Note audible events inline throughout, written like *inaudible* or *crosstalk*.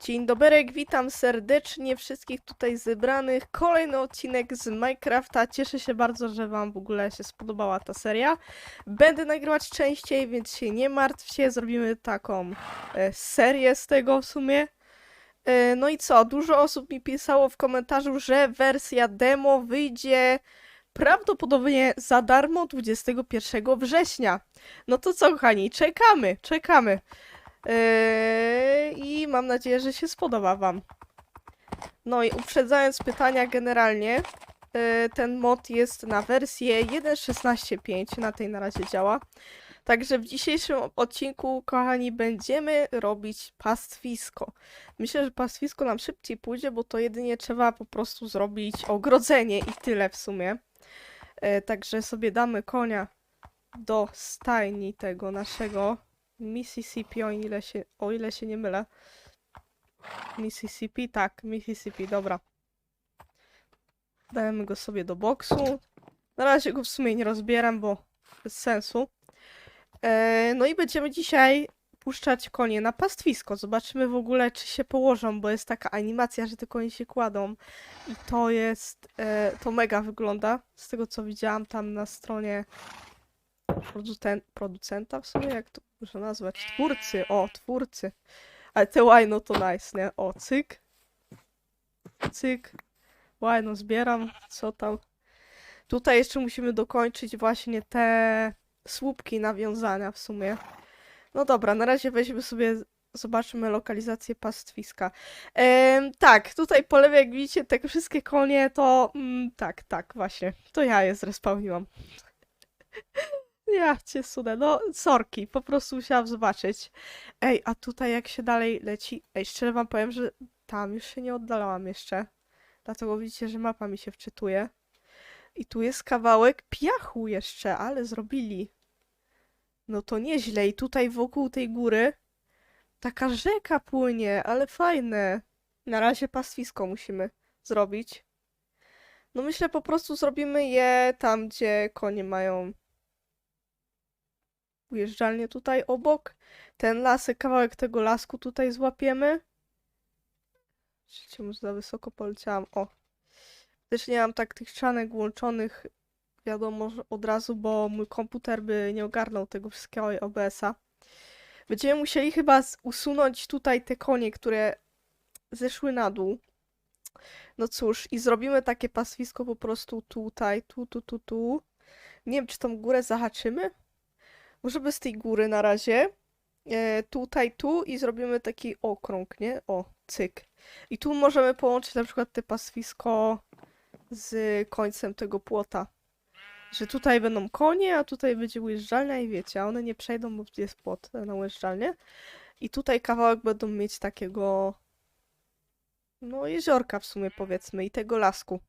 Dzień dobry, witam serdecznie wszystkich tutaj zebranych. Kolejny odcinek z Minecrafta. Cieszę się bardzo, że Wam w ogóle się spodobała ta seria. Będę nagrywać częściej, więc się nie martwcie. Zrobimy taką e, serię z tego w sumie. E, no i co? Dużo osób mi pisało w komentarzu, że wersja demo wyjdzie prawdopodobnie za darmo 21 września. No to co, kochani? Czekamy, czekamy. Yy, I mam nadzieję, że się spodoba Wam. No i uprzedzając pytania generalnie, yy, ten mod jest na wersję 1.16.5, na tej na razie działa. Także w dzisiejszym odcinku, kochani, będziemy robić pastwisko. Myślę, że pastwisko nam szybciej pójdzie, bo to jedynie trzeba po prostu zrobić ogrodzenie i tyle w sumie. Yy, Także sobie damy konia do stajni tego naszego Mississippi, o ile się, o ile się nie mylę. Mississippi, tak, Mississippi, dobra. Dajemy go sobie do boksu. Na razie go w sumie nie rozbieram, bo bez sensu. E, no i będziemy dzisiaj puszczać konie na pastwisko. Zobaczymy w ogóle, czy się położą, bo jest taka animacja, że te konie się kładą. I to jest, e, to mega wygląda. Z tego, co widziałam tam na stronie producen producenta w sumie, jak to można nazwać? Twórcy, o, twórcy. Ale te łajno to nice, nie? O, cyk. Cyk. Łajno zbieram, co tam. Tutaj jeszcze musimy dokończyć właśnie te słupki nawiązania w sumie. No dobra, na razie weźmy sobie, zobaczymy lokalizację pastwiska. Em, tak, tutaj po lewej, jak widzicie, te wszystkie konie to... Mm, tak, tak, właśnie. To ja je zrespawniłam. *laughs* Ja cię sudę, no sorki, po prostu musiałam zobaczyć. Ej, a tutaj jak się dalej leci... Ej, szczerze wam powiem, że tam już się nie oddalałam jeszcze. Dlatego widzicie, że mapa mi się wczytuje. I tu jest kawałek piachu jeszcze, ale zrobili. No to nieźle. I tutaj wokół tej góry taka rzeka płynie, ale fajne. Na razie pastwisko musimy zrobić. No myślę po prostu zrobimy je tam, gdzie konie mają ujeżdżalnię tutaj obok. Ten lasek, kawałek tego lasku tutaj złapiemy. Czemu za wysoko poleciałam? O. Też nie mam tak tych ścianek włączonych, wiadomo, od razu, bo mój komputer by nie ogarnął tego wszystkiego OBS-a. Będziemy musieli chyba usunąć tutaj te konie, które zeszły na dół. No cóż, i zrobimy takie paswisko po prostu tutaj, tu, tu, tu, tu. Nie wiem, czy tą górę zahaczymy? Może bez tej góry na razie. E, tutaj, tu i zrobimy taki okrąg, nie? O, cyk. I tu możemy połączyć na przykład te paswisko z końcem tego płota. Że tutaj będą konie, a tutaj będzie ujeżdżalnia i wiecie, a one nie przejdą, bo jest płot na ujeżdżalnię. I tutaj kawałek będą mieć takiego no jeziorka w sumie powiedzmy i tego lasku.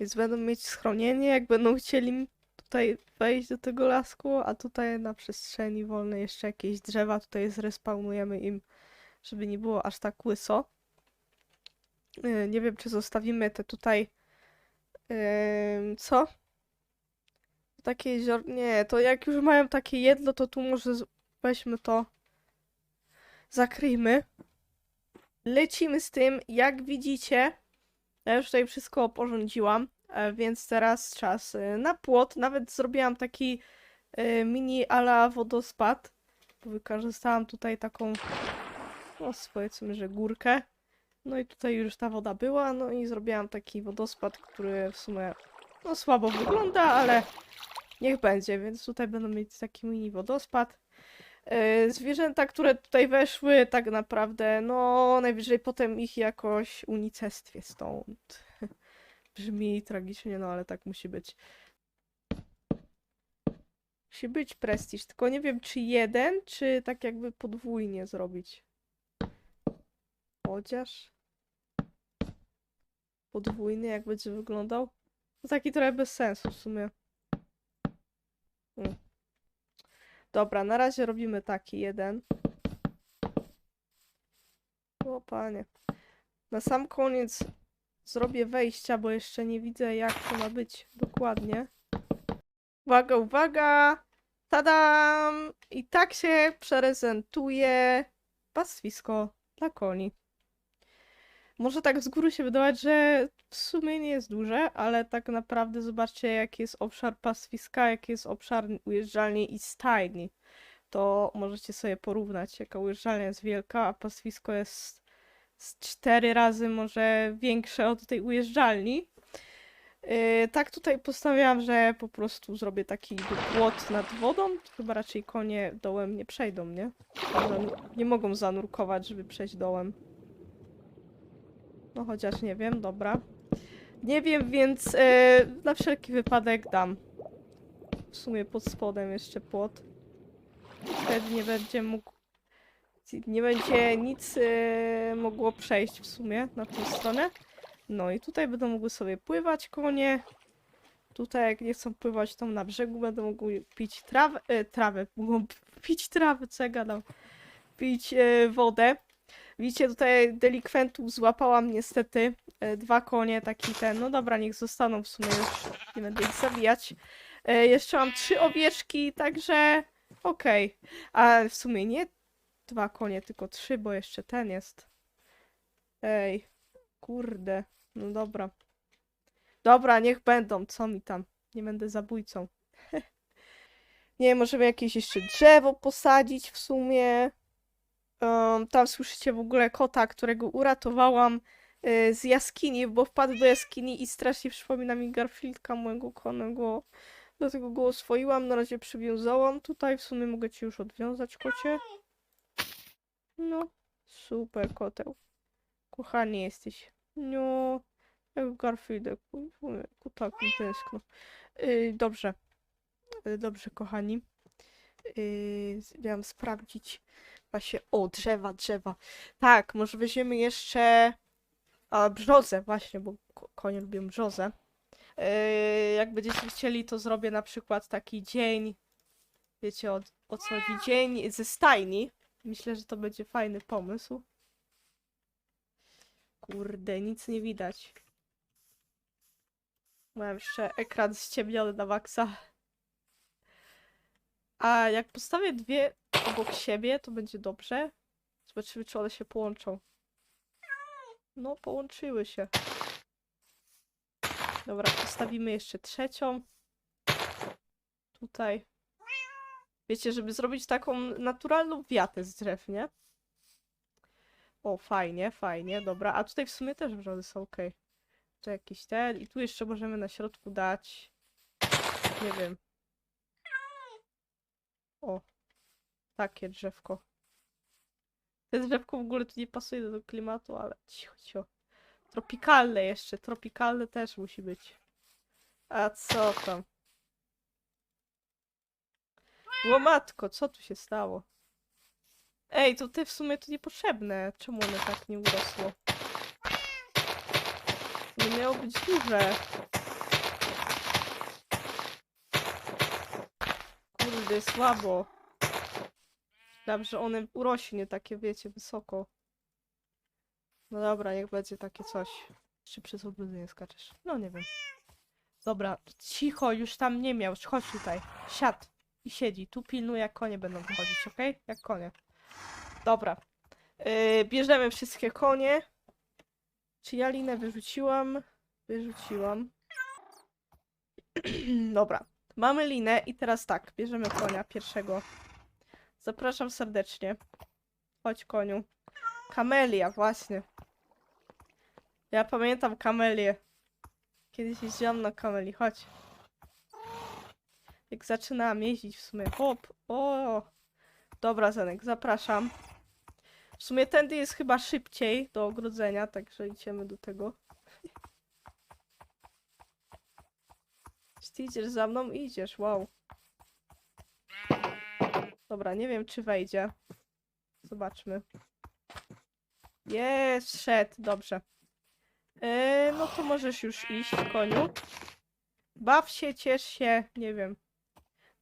Więc będą mieć schronienie, jak będą chcieli tutaj wejść do tego lasku, a tutaj na przestrzeni wolnej jeszcze jakieś drzewa tutaj zrespawnujemy im, żeby nie było aż tak łyso. Yy, Nie wiem, czy zostawimy te tutaj. Co? Takie jezior... Nie, to jak już mają takie jedno, to tu może weźmy to. Zakryjmy. Lecimy z tym. Jak widzicie, ja już tutaj wszystko oporządziłam. E, Więc teraz czas e, na płot. Nawet zrobiłam taki e, mini ala wodospad. Wykorzystałam tutaj taką, no powiedzmy, że górkę. No i tutaj już ta woda była, no i zrobiłam taki wodospad, który w sumie no słabo wygląda, ale niech będzie, więc tutaj będą mieć taki mini wodospad. E, Zwierzęta, które tutaj weszły, tak naprawdę, no najwyżej potem ich jakoś unicestwię stąd. Brzmi tragicznie, no ale tak musi być. Musi być prestiż, tylko nie wiem czy jeden, czy tak jakby podwójnie zrobić. Chociaż podwójny jak będzie wyglądał? To taki trochę bez sensu w sumie. Mm. Dobra, na razie robimy taki jeden. O panie. Na sam koniec zrobię wejścia, bo jeszcze nie widzę jak to ma być dokładnie. Uwaga, uwaga! Tadam! I tak się prezentuje pastwisko dla koni. Może tak z góry się wydawać, że w sumie nie jest duże, ale tak naprawdę zobaczcie, jaki jest obszar pastwiska, jaki jest obszar ujeżdżalni i stajni. To możecie sobie porównać, jaka ujeżdżalnia jest wielka, a pastwisko jest z cztery razy może większe od tej ujeżdżalni. Yy, tak tutaj postanowiłam, że po prostu zrobię taki płot nad wodą. Chyba raczej konie dołem nie przejdą, nie? Nie mogą zanurkować, żeby przejść dołem. No chociaż nie wiem, dobra. Nie wiem, więc e, na wszelki wypadek dam. W sumie pod spodem jeszcze płot. Wtedy nie będzie mógł. Nie będzie nic e, mogło przejść w sumie na tą stronę. No i tutaj będą mogły sobie pływać konie. Tutaj jak nie chcą pływać tam na brzegu będą mogły pić trawę, e, trawę, mogą *laughs* pić trawę, co ja gadam. Pić e, wodę. Widzicie, tutaj delikwentów złapałam niestety. E, dwa konie, taki ten. No dobra, niech zostaną w sumie już. Nie będę ich zabijać. Jeszcze mam trzy owieczki, także okej. A w sumie nie dwa konie, tylko trzy, bo jeszcze ten jest. Ej, kurde. No dobra. Dobra, niech będą, co mi tam. Nie będę zabójcą. *laughs* nie, możemy jakieś jeszcze drzewo posadzić w sumie. Um, tam słyszycie w ogóle kota, którego uratowałam y, z jaskini, bo wpadł do jaskini i strasznie przypomina mi Garfieldka mojego konego. Dlatego go oswoiłam, na razie przywiązałam. Tutaj w sumie mogę ci już odwiązać, kocie. No, super koteł. Kochanie jesteś. No, jak Garfieldek. Ojejku, tak, mi tęskno. Y, dobrze. Y, Dobrze, kochani. Yy, miałam sprawdzić właśnie. O, drzewa, drzewa. Tak, może weźmiemy jeszcze a, brzozę, właśnie, bo ko- konie lubią brzozę. Yy, jak będziecie chcieli, to zrobię na przykład taki dzień. Wiecie o, o co? Dzień ze stajni. Myślę, że to będzie fajny pomysł. Kurde, nic nie widać. Mam jeszcze ekran ściemniony na maksa. A jak postawię dwie obok siebie, to będzie dobrze. Zobaczymy, czy one się połączą. No, połączyły się. Dobra, postawimy jeszcze trzecią. Tutaj. Wiecie, żeby zrobić taką naturalną wiatę z drzew, nie? O, fajnie, fajnie, dobra. A tutaj w sumie też wrzody są ok. To jakiś ten. I tu jeszcze możemy na środku dać. Nie wiem. O, takie drzewko. To drzewko w ogóle tu nie pasuje do tego klimatu, ale cicho, cicho. Tropikalne jeszcze, tropikalne też musi być. A co tam? O matko, co tu się stało? Ej, to te w sumie to niepotrzebne. Czemu one tak nie urosło? Nie miało być duże. Kurde, słabo. Dobrze, one urośnie takie, wiecie, wysoko. No dobra, niech będzie takie coś. Czy przez ogrodzenie skaczesz? No nie wiem. Dobra, cicho, już tam nie miał. Chodź tutaj. Siad. I siedzi. Tu pilnuje, jak konie będą wychodzić, okej? Jak konie. Dobra. Yy, bierzemy wszystkie konie. Czy ja linę wyrzuciłam? Wyrzuciłam. *clears throat* Dobra. Mamy linę i teraz tak, bierzemy konia pierwszego. Zapraszam serdecznie. Chodź koniu. Kamelia, właśnie. Ja pamiętam kamelię. Kiedyś jeździłam na kameli, chodź. Jak zaczynałam jeździć w sumie. Hop, o. Dobra, Zenek, zapraszam. W sumie tędy jest chyba szybciej do ogrodzenia, także idziemy do tego. Idziesz za mną? Idziesz, wow. Dobra, nie wiem czy wejdzie. Zobaczmy. Jest, wszedł, dobrze. Yy, no to możesz już iść, koniu. Baw się, ciesz się, nie wiem.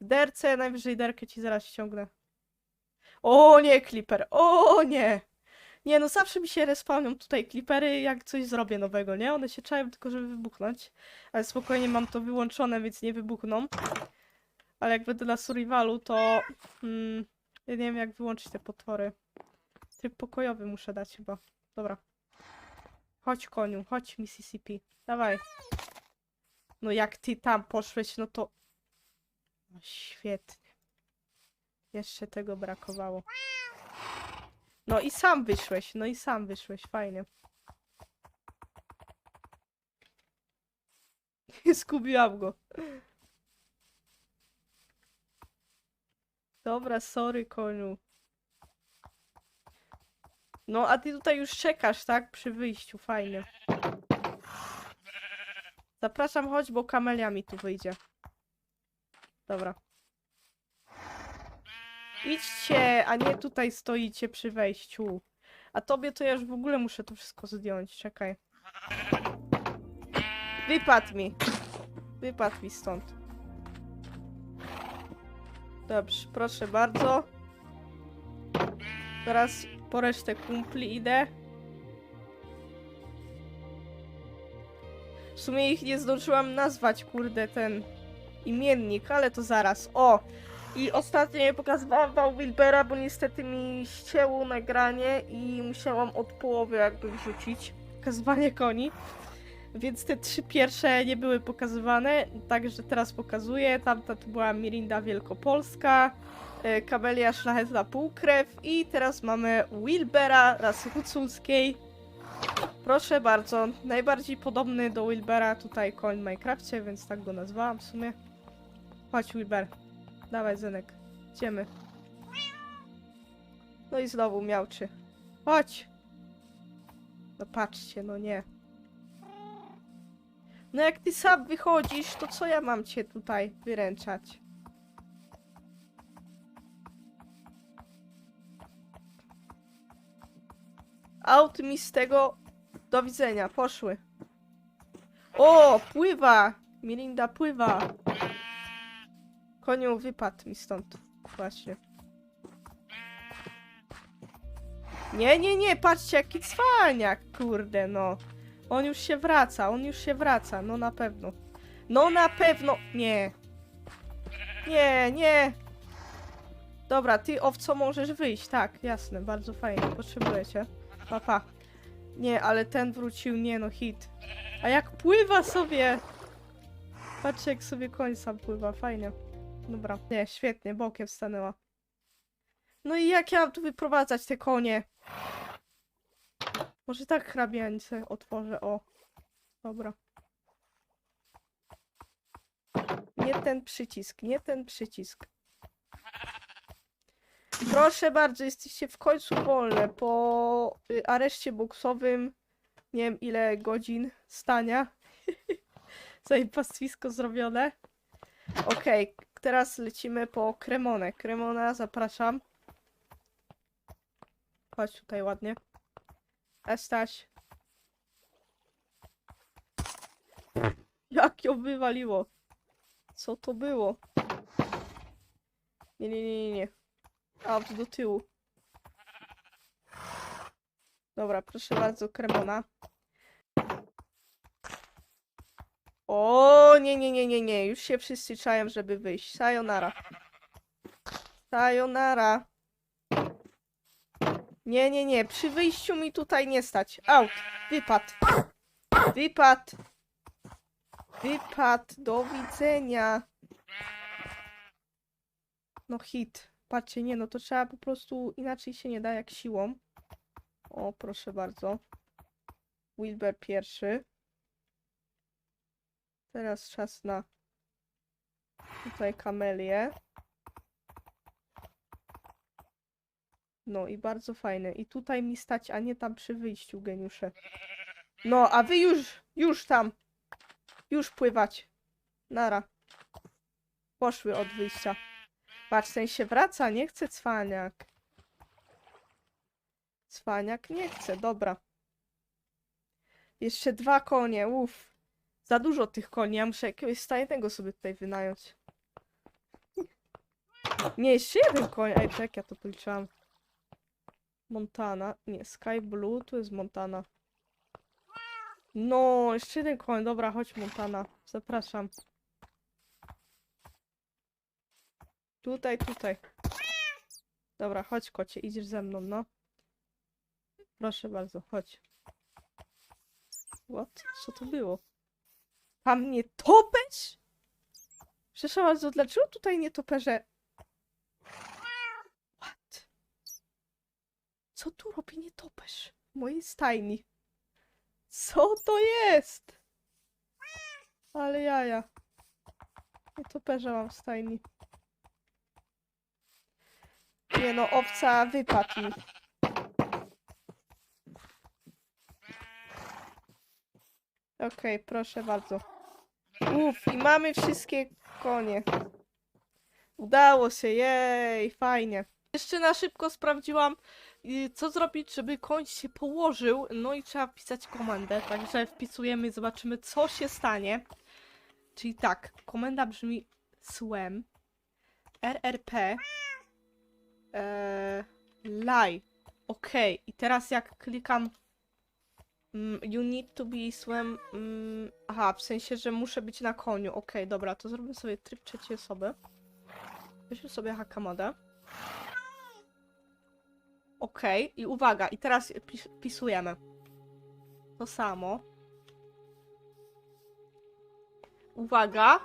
W derce, najwyżej derkę ci zaraz ściągnę. O nie, Clipper, o nie! Nie, no zawsze mi się respawnią tutaj Clippery, jak coś zrobię nowego, nie? One się czają tylko, żeby wybuchnąć. Ale spokojnie mam to wyłączone, więc nie wybuchną. Ale jak będę na survivalu, to... Mm, ja nie wiem, jak wyłączyć te potwory. Tryb pokojowy muszę dać chyba. Dobra. Chodź koniu, chodź Mississippi. Dawaj. No jak ty tam poszłeś, no to... No świetnie. Jeszcze tego brakowało. No i sam wyszłeś, no i sam wyszłeś, fajnie. *laughs* Zgubiłam go. Dobra, sorry koniu. No, a ty tutaj już czekasz, tak? Przy wyjściu, fajnie. Zapraszam, chodź, bo kamelia mi tu wyjdzie. Dobra. Idźcie, a nie tutaj stoicie przy wejściu. A tobie to ja już w ogóle muszę to wszystko zdjąć, czekaj. Wypadł mi. Wypadł mi stąd. Dobrze, proszę bardzo. Teraz po resztę kumpli idę. W sumie ich nie zdążyłam nazwać, kurde, ten imiennik, ale to zaraz. O! I ostatnio nie pokazywałam wam Wilbera, bo niestety mi ścięło nagranie i musiałam od połowy jakby wrzucić pokazywanie koni. Więc te trzy pierwsze nie były pokazywane, także teraz pokazuję. Tamta to była Mirinda Wielkopolska, e, Kamelia Szlachetna Półkrew i teraz mamy Wilbera rasy huculskiej. Proszę bardzo, najbardziej podobny do Wilbera tutaj koń w Minecrafcie, więc tak go nazwałam w sumie. Chodź Wilber, dawaj Zenek, idziemy. No i znowu miałczy. Chodź! No patrzcie, no nie. No jak ty sam wychodzisz, to co ja mam cię tutaj wyręczać? Aut mi z tego... Do widzenia, poszły. O, pływa! Mirinda pływa. Koniu, wypadł mi stąd. Właśnie. Nie, nie, nie, patrzcie jaki cwaniak, kurde, no. On już się wraca, on już się wraca, no na pewno. No na pewno, nie. Nie, nie. Dobra, ty owco możesz wyjść, tak, jasne, bardzo fajnie, potrzebuję cię. Papa. Nie, ale ten wrócił, nie no, hit. A jak pływa sobie! Patrzcie jak sobie koń sam pływa, fajnie. Dobra, nie, świetnie, bokiem stanęła. No i jak ja mam tu wyprowadzać te konie? Może tak hrabiańce otworzę, o. Dobra. Nie ten przycisk, nie ten przycisk. Proszę bardzo, jesteście w końcu wolne. Po y, areszcie boksowym, nie wiem ile godzin stania. *laughs* Zanim pastwisko zrobione. Okej, teraz lecimy po Kremonę. Kremona, zapraszam. Chodź tutaj ładnie. Estaś. Jak ją wywaliło? Co to było? Nie, nie, nie, nie, nie. Aut do tyłu. Dobra, proszę bardzo, kremona. O, nie, nie, nie, nie, nie. Już się wszyscy czają, żeby wyjść. Sayonara. Sayonara. Nie, nie, nie. Przy wyjściu mi tutaj nie stać. Aut. Wypad. Wypad. Wypad. Do widzenia. No hit. Patrzcie, nie, no to trzeba po prostu inaczej się nie da jak siłą. O, proszę bardzo. Wilber pierwszy. Teraz czas na tutaj kamelię. No i bardzo fajne. I tutaj mi stać, a nie tam przy wyjściu, geniusze. No, a wy już, już tam. Już pływać. Nara. Poszły od wyjścia. Patrz, ten się wraca, nie chce cwaniak. Cwaniak nie chce, dobra. Jeszcze dwa konie, uff. Za dużo tych koni, ja muszę jakiegoś stajnego sobie tutaj wynająć. Nie, jeszcze jeden koń. Ej, czek, ja to policzyłam. Montana. Nie, Sky Blue, tu jest Montana. No, jeszcze jeden koń. Dobra, chodź Montana. Zapraszam. Tutaj, tutaj. Dobra, chodź kocie, idziesz ze mną, no. Proszę bardzo, chodź. What? Co to było? Tam nie topesz? Przepraszam bardzo, dlaczego tutaj nie toperze? What? Co tu robi nie topesz? W mojej stajni. Co to jest? Ale jaja. Nie toperza mam w stajni. Nie no, owca wypadł mi. Okej, proszę bardzo. Uff, i mamy wszystkie konie. Udało się, jej, fajnie. Jeszcze na szybko sprawdziłam, y, co zrobić, żeby koń się położył. No i trzeba wpisać komendę, także wpisujemy i zobaczymy, co się stanie. Czyli tak, komenda brzmi słem rrp e. Okej, i teraz jak klikam you need to be swim. Mm, aha, w sensie, że muszę być na koniu. Okej, dobra, to zrobię sobie tryb trzeciej osoby. Weźmy sobie hakamodę. Okej, i uwaga, i teraz pis pisujemy. To samo. Uwaga.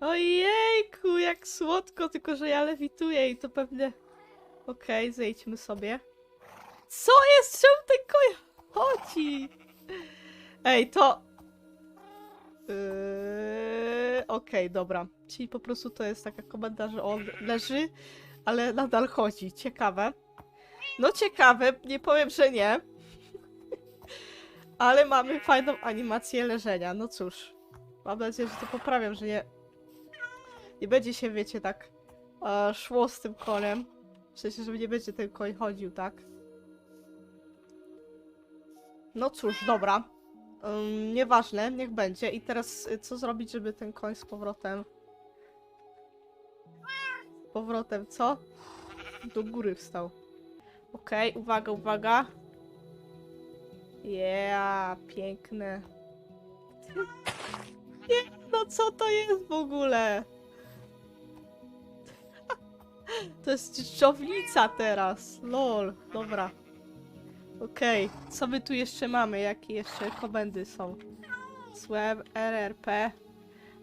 Ojejku, jak słodko, tylko że ja lewituję i to pewnie... Okej, zejdźmy sobie. Co jest? Czemu ten koń chodzi? Ej, to... Yy... Okej, dobra. Czyli po prostu to jest taka komenda, że on leży, ale nadal chodzi. Ciekawe. No ciekawe, nie powiem, że nie. *laughs* Ale mamy fajną animację leżenia. No cóż. Mam nadzieję, że to poprawiam, że nie... Nie będzie się, wiecie, tak e, szło z tym koniem. W sensie, że nie będzie ten koń chodził, tak? No cóż, dobra. Ym, nieważne, niech będzie. I teraz y, co zrobić, żeby ten koń z powrotem... Z powrotem, co? Do góry wstał. Okej, uwaga, uwaga. Yeah, piękne. Nie, *laughs* no co to jest w ogóle? *laughs* To jest dżdżownica teraz. Lol, dobra. Okej, co my tu jeszcze mamy? Jakie jeszcze komendy są? Słab, RRP.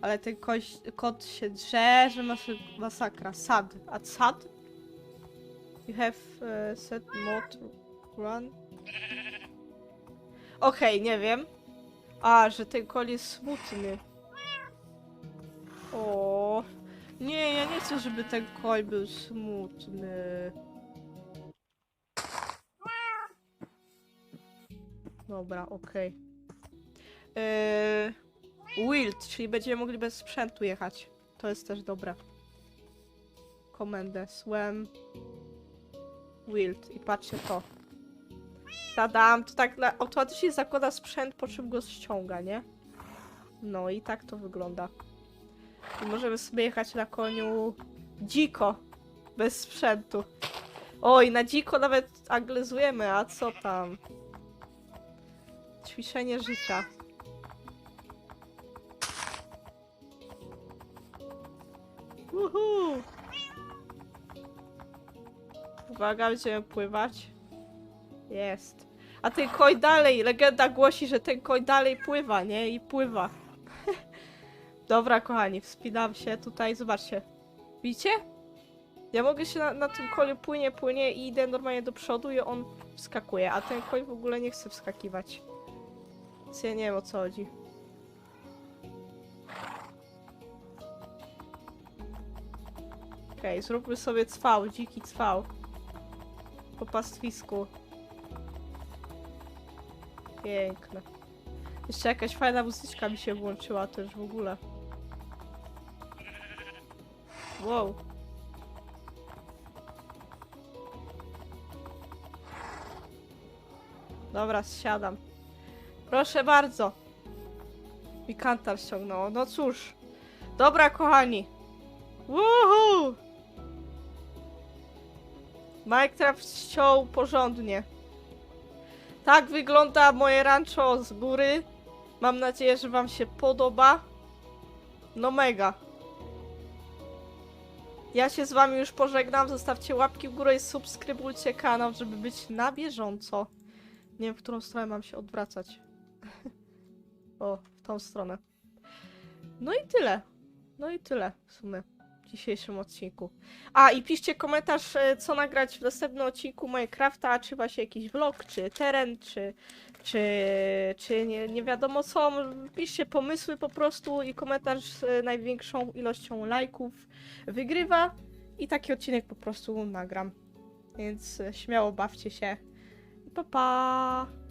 Ale ten koś, kot się drze, że masz masakra. Sad. A sad? You have uh, set mod run. Okej, nie wiem. A, że ten koń jest smutny. O, Nie, ja nie chcę, żeby ten koń był smutny. Dobra, okej. Yy, Wild, czyli będziemy mogli bez sprzętu jechać. To jest też dobre. Komendę. Swem. Wild. I patrzcie to. Tadam, to tak na, automatycznie zakłada sprzęt, po czym go ściąga, nie? No i tak to wygląda. I możemy sobie jechać na koniu dziko. Bez sprzętu. Oj, na dziko nawet anglizujemy, a co tam? Ćwiczenie życia. Uhu. Uwaga, będziemy pływać. Jest. A ten koń dalej, legenda głosi, że ten koń dalej pływa, nie? I pływa. *laughs* Dobra, kochani, wspinam się tutaj, zobaczcie. Widzicie? Ja mogę się na, na tym koniu płynie, płynie i idę normalnie do przodu i on wskakuje, a ten koń w ogóle nie chce wskakiwać. Więc ja nie wiem o co chodzi. Okej, zróbmy sobie cwał, dziki cwał. Po pastwisku. Piękne. Jeszcze jakaś fajna muzyczka mi się włączyła też w ogóle. Wow. Dobra, zsiadam. Proszę bardzo. Mi kantar ściągnął. No cóż. Dobra, kochani. Woohoo! Minecraft ściął porządnie. Tak wygląda moje rancho z góry. Mam nadzieję, że wam się podoba. No mega. Ja się z wami już pożegnam. Zostawcie łapki w górę i subskrybujcie kanał, żeby być na bieżąco. Nie wiem, w którą stronę mam się odwracać. O, w tą stronę. No i tyle. No i tyle w sumie w dzisiejszym odcinku. A i piszcie komentarz, e, co nagrać w następnym odcinku Minecrafta, czy właśnie jakiś vlog, czy teren, czy, czy, czy nie, nie wiadomo co. Piszcie pomysły po prostu i komentarz z największą ilością lajków wygrywa i taki odcinek po prostu nagram. Więc e, śmiało bawcie się. Pa pa!